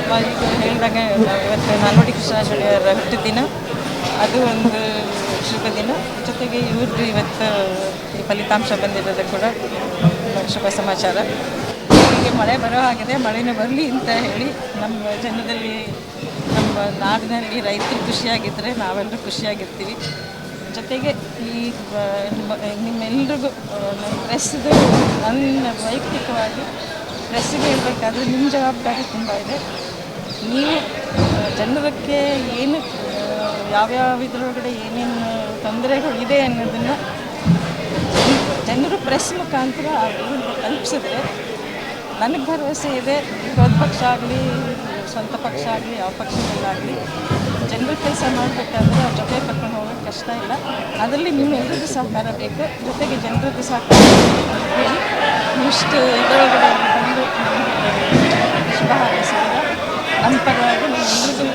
ಅದೇ ಹೇಳಿದಾಗ ಇವತ್ತು ನಾಲ್ವಡಿ ಕೃಷ್ಣಾಚಾರ್ಯರ ಹುಟ್ಟಿದ ದಿನ ಅದು ಒಂದು ಶುಭ ದಿನ. ಜೊತೆಗೆ ಇವ್ರದ್ದು ಇವತ್ತು ಈ ಫಲಿತಾಂಶ ಬಂದಿರೋದು ಕೂಡ ಶುಭ ಸಮಾಚಾರ. ಹೀಗೆ ಮಳೆ ಬರೋ ಹಾಗಿದೆ ಮಳೆನೇ ಬರಲಿ ಅಂತ ಹೇಳಿ ನಮ್ಮ ಜನದಲ್ಲಿ, ನಮ್ಮ ನಾಡಿನಲ್ಲಿ ರೈತರು ಖುಷಿಯಾಗಿದ್ದರೆ ನಾವೆಲ್ಲರೂ ಖುಷಿಯಾಗಿರ್ತೀವಿ. ಜೊತೆಗೆ ಈ ನಿಮ್ಮೆಲ್ರಿಗೂ ಪ್ರೆಸ್ದು ನನ್ನ ವೈಯಕ್ತಿಕವಾಗಿ ಪ್ರೆಸ್ಸಿಗೆ ಹೇಳಬೇಕಾದ್ರೆ ನಿಮ್ಮ ಜವಾಬ್ದಾರಿ ತುಂಬ ಇದೆ. ನೀವು ಜನರಕ್ಕೆ ಏನು ಯಾವ್ಯಾವ ಇದ್ರೊಳಗಡೆ ಏನೇನು ತೊಂದರೆಗಳು ಇದೆ ಅನ್ನೋದನ್ನು ಜನರು ಪ್ರೆಸ್ ಮುಖಾಂತರ ತಲುಪಿಸಿದ್ರೆ ನನಗೆ ಭರವಸೆ ಇದೆ. ವಿರೋಧ ಪಕ್ಷ ಆಗಲಿ, ಸ್ವಂತ ಪಕ್ಷ ಆಗಲಿ, ಯಾವ ಪಕ್ಷದಲ್ಲಾಗಲಿ ಜನರ ಕೆಲಸ ಮಾಡಬೇಕಾದ್ರೆ ಅವ್ರ ಜೊತೆ ಕರ್ಕೊಂಡು ಹೋಗೋಕ್ಕೆ ಕಷ್ಟ ಇಲ್ಲ. ಅದರಲ್ಲಿ ನಿಮ್ಮೆಲ್ಲರಿಗೂ ಸಹಕಾರ ಬೇಕು. ಜೊತೆಗೆ ಜನರದ್ದು ಸಹಕಾರ ಇಷ್ಟು ಇದರೊಳಗಡೆ ನಮ್ಗೆ ಶುಭ ಹಾರೈಸಿದ್ರೆ ನಮ್ಮ ಪರವಾಗಿ ನಿಮ್ಮೆಲ್ಲರಿಗೂ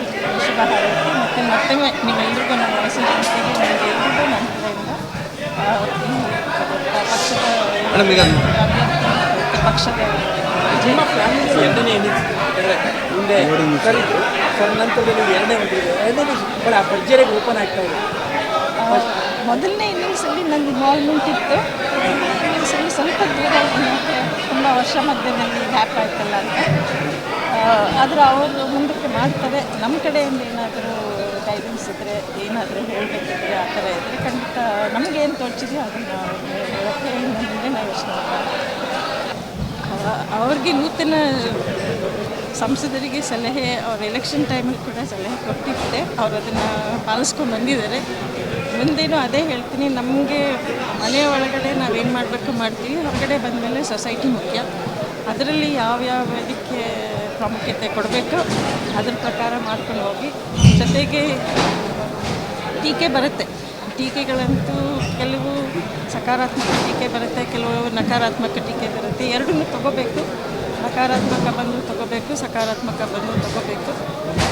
ಶುಭ ಹಾರೈಸಿ ಮತ್ತು ಮತ್ತೊಮ್ಮೆ ನಿಮ್ಮೆಲ್ಲರಿಗೂ ನಮ್ಮ ವಯಸ್ಸಿನ ಜೊತೆಗೆ ನಿಮಗೆ ಎಲ್ರಿಗೂ ನನ್ನ ಕಡೆಯಿಂದ ಪಕ್ಷದ ಎರಡನೇ ಮುಂದೆ ಇದ್ರು ಸರ್ ನಂತರದಲ್ಲಿ ಎರಡನೇ ಎರಡನೇ ಬಟ್ ಆ ಭರ್ಜರಿಗೆ ಓಪನ್ ಆಗ್ತಾ ಇದೆ ಮೊದಲನೇ ಇನ್ನಿಂಗ್ಸಲ್ಲಿ ನನ್ನ ಇನ್ವಾಲ್ವ್ಮೆಂಟ್ ಇತ್ತು. ಇನ್ನಿಂಗ್ಸಲ್ಲಿ ಸ್ವಲ್ಪ ದೂರ ತುಂಬ ವರ್ಷ ಮಧ್ಯದಲ್ಲಿ ಹ್ಯಾಪ್ ಆಯ್ತಲ್ಲ ಅಂತ. ಆದರೆ ಅವರು ಮುಂದಕ್ಕೆ ಮಾಡ್ತಾರೆ. ನಮ್ಮ ಕಡೆಯಿಂದ ಏನಾದರೂ ಗೈಡೆನ್ಸ್ ಇದ್ದರೆ ಏನಾದರೂ ಹೇಳಬೇಕಿದ್ರೆ ಆ ಥರ ಇದ್ದರೆ ಖಂಡಿತ ನಮಗೇನು ತೋಚಿದೆಯೋ ಅದನ್ನು ಹೇಳೋಕ್ಕೆ ಮುಂದೆ ನಾವು ಯೋಚನೆ ಅವ್ರಿಗೆ ನೂತನ ಸಂಸದರಿಗೆ ಸಲಹೆ, ಅವ್ರ ಎಲೆಕ್ಷನ್ ಟೈಮಲ್ಲಿ ಕೂಡ ಸಲಹೆ ಕೊಟ್ಟಿದ್ದೆ. ಅವರು ಅದನ್ನು ಪಾಲಿಸ್ಕೊಂಡು ಬಂದಿದ್ದಾರೆ. ಮುಂದೇನು ಅದೇ ಹೇಳ್ತೀನಿ. ನಮಗೆ ಮನೆಯ ಒಳಗಡೆ ನಾವೇನು ಮಾಡಬೇಕು ಮಾಡ್ತೀವಿ. ಹೊರಗಡೆ ಬಂದಮೇಲೆ ಸೊಸೈಟಿ ಮುಖ್ಯ. ಅದರಲ್ಲಿ ಯಾವ್ಯಾವ ಇದಕ್ಕೆ ಪ್ರಾಮುಖ್ಯತೆ ಕೊಡಬೇಕು ಅದ್ರ ಪ್ರಕಾರ ಮಾಡ್ಕೊಂಡು ಹೋಗಿ. ಜೊತೆಗೆ ಟೀಕೆ ಬರುತ್ತೆ. ಟೀಕೆಗಳಂತೂ ಕೆಲವು ಸಕಾರಾತ್ಮಕ ಟೀಕೆ ಬರುತ್ತೆ, ಕೆಲವು ನಕಾರಾತ್ಮಕ ಟೀಕೆ ಬರುತ್ತೆ. ಎರಡನ್ನೂ ತಗೋಬೇಕು. ನಕಾರಾತ್ಮಕ ಬಂದು ತಗೋಬೇಕು, ಸಕಾರಾತ್ಮಕ ಬಂದು ತಗೋಬೇಕು.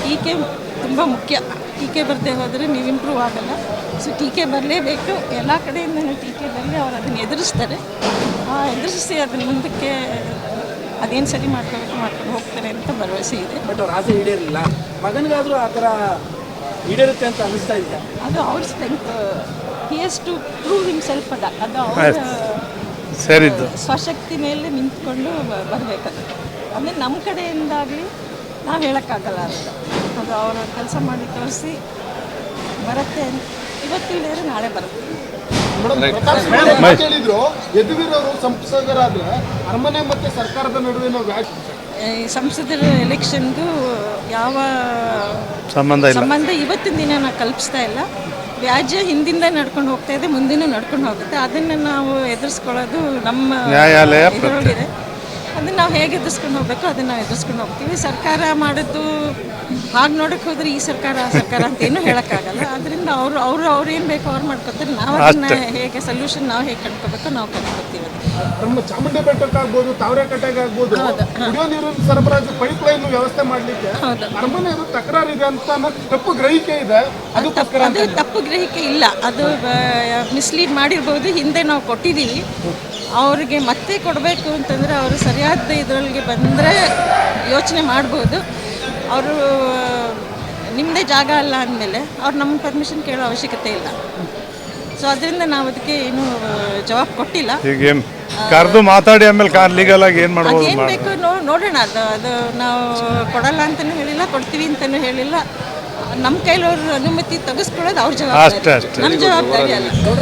ಟೀಕೆ ತುಂಬ ಮುಖ್ಯ. ಟೀಕೆ ಬರದೆ ಹೋದರೆ ನೀವು ಇಂಪ್ರೂವ್ ಆಗಲ್ಲ. ಸೊ ಟೀಕೆ ಬರಲೇಬೇಕು. ಎಲ್ಲ ಕಡೆಯಿಂದನೂ ಟೀಕೆ ಬರಲಿ ಅವ್ರು ಅದನ್ನು ಎದುರಿಸ್ತಾರೆ. ಆ ಎದುರಿಸಿ ಅದನ್ನ ಮುಂದಕ್ಕೆ ಅದೇನು ಸರಿ ಮಾಡ್ಕೋಬೇಕು ಮಾಡ್ಕೊಂಡು ಹೋಗ್ತಾರೆ ಅಂತ ಭರವಸೆ ಇದೆ. ಬಟ್ ಅವ್ರು ಆಸೆ ಈಡೇರಲಿಲ್ಲ. ಮಗನಿಗಾದರೂ ಆ ಥರ ಈಡೇರುತ್ತೆ ಅಂತ ಅನಿಸ್ತಾ ಇದೆ ಅದು ಅವ್ರ strength he has to prove himself ಅದ. ಅದು ಅವರ ಸರಿದ್ದು ಸ್ವಶಕ್ತಿ ಮೇಲೆ ನಿಂತ್ಕೊಂಡು ಬರಬೇಕದು. ಅಂದರೆ ನಮ್ಮ ಕಡೆಯಿಂದಾಗಲಿ ನಾವು ಹೇಳೋಕ್ಕಾಗಲ್ಲ ಅಂತ ಅದು ಅವರ ಕೆಲಸ ಮಾಡಿ ತೋರಿಸಿ ಬರುತ್ತೆ ಅಂತ. ಇವತ್ತಿಲ್ಲದೆ ನಾಳೆ ಬರುತ್ತೆ. ಹೇಳಿದ್ರು ಯದುವೀರ್ ಅವರು ಸಂಸದರಾದ್ರೆ ಅರಮನೆ ಮತ್ತೆ ಸರ್ಕಾರದ ನಡುವಿನ ವ್ಯಾಟ್ ಈ ಸಂಸದರ ಎಲೆಕ್ಷನ್ದು ಯಾವ ಸಂಬಂಧ ಸಂಬಂಧ ಇವತ್ತಿನ ದಿನ ನಾವು ಕಲ್ಪಿಸ್ತಾ ಇಲ್ಲ. ವ್ಯಾಜ್ಯ ಹಿಂದಿಂದ ನಡ್ಕೊಂಡು ಹೋಗ್ತಾ ಇದೆ ಮುಂದಿನೂ ನಡ್ಕೊಂಡು ಹೋಗುತ್ತೆ. ಅದನ್ನ ನಾವು ಎದುರಿಸ್ಕೊಳ್ಳೋದು ನಮ್ಮ ನ್ಯಾಯಾಲಯ ಅದನ್ನು ನಾವು ಹೇಗೆ ಎದುರಿಸ್ಕೊಂಡು ಹೋಗ್ಬೇಕು ಅದನ್ನು ನಾವು ಎದುರಿಸ್ಕೊಂಡು ಹೋಗ್ತೀವಿ. ಸರ್ಕಾರ ಮಾಡಿದ್ದು ಹಾಗೆ ನೋಡಕ್ಕೆ ಹೋದ್ರೆ ಈ ಸರ್ಕಾರ ಆ ಸರ್ಕಾರ ಅಂತ ಏನು ಹೇಳೋಕ್ಕಾಗಲ್ಲ. ಅದರಿಂದ ಅವರು ಅವರು ಅವ್ರು ಏನು ಬೇಕು ಅವ್ರು ಮಾಡ್ಕೊತಾರೆ. ನಾವು ಅದನ್ನ ಹೇಗೆ ಸೊಲ್ಯೂಷನ್ ನಾವು ಹೇಗೆ ಕಂಡ್ಕೋಬೇಕು ನಾವು ಕಂಡ್ಕೊತೀವಿ ನಮ್ಮ ಚಾಮುಂಡಿ ಬೆಟ್ಟಕ್ಕಾಗ್ಬೋದು ತಾವರೆಕಟ್ಟೆಗೆ ಆಗ್ಬೋದು ಕುಡಿಯೋ ನೀರಿನ ಸರಬರಾಜು ಪೈಪ್ ಲೈನ್ ವ್ಯವಸ್ಥೆ ಮಾಡ್ಲಿಕ್ಕೆ. ಅರಮನೆ ತಕರಾರು ಇದೆ ಅಂತ ತಪ್ಪು ಗ್ರಹಿಕೆ ಇದೆ? ಅದಕ್ಕೋಸ್ಕರ ಅದು ತಪ್ಪು ಗ್ರಹಿಕೆ ಇಲ್ಲ. ಅದು ಮಿಸ್ಲೀಡ್ ಮಾಡಿರ್ಬೋದು ಹಿಂದೆ ನಾವು ಕೊಟ್ಟಿದ್ದೀವಿ ಅವ್ರಿಗೆ ಮತ್ತೆ ಕೊಡಬೇಕು ಅಂತಂದರೆ ಅವರು ಸರಿಯಾದ ಇದರೊಳಗೆ ಬಂದರೆ ಯೋಚನೆ ಮಾಡ್ಬೋದು. ಅವರು ನಿಮ್ಮದೇ ಜಾಗ ಅಲ್ಲ ಅಂದಮೇಲೆ ಅವ್ರು ನಮ್ಮ ಪರ್ಮಿಷನ್ ಕೇಳೋ ಅವಶ್ಯಕತೆ ಇಲ್ಲ. ಸೊ ಅದರಿಂದ ನಾವು ಅದಕ್ಕೆ ಏನು ಜವಾಬ್ ಕೊಟ್ಟಿಲ್ಲ. ಏನು ಕರೆದು ಮಾತಾಡಿ ಆಮೇಲೆ ಕಾರ್ ಲೀಗಲ್ ಆಗಿ ಏನು ಮಾಡ್ಬೋದು ಏನು ಬೇಕು ನೋ ನೋಡೋಣ. ಅದು ಅದು ನಾವು ಕೊಡಲ್ಲ ಅಂತಲೂ ಹೇಳಿಲ್ಲ ಕೊಡ್ತೀವಿ ಅಂತಲೂ ಹೇಳಿಲ್ಲ. ನಮ್ಮ ಕೈಲವ್ರ ಅನುಮತಿ ತೆಗೆಸ್ಕೊಳ್ಳೋದು ಅವ್ರ ಅಷ್ಟೇ, ಜವಾಬ್ದಾರಿ. ಅಷ್ಟೇ. ನಮ್ಮ ಜವಾಬ್ದಾರಿ ಅಲ್ಲ.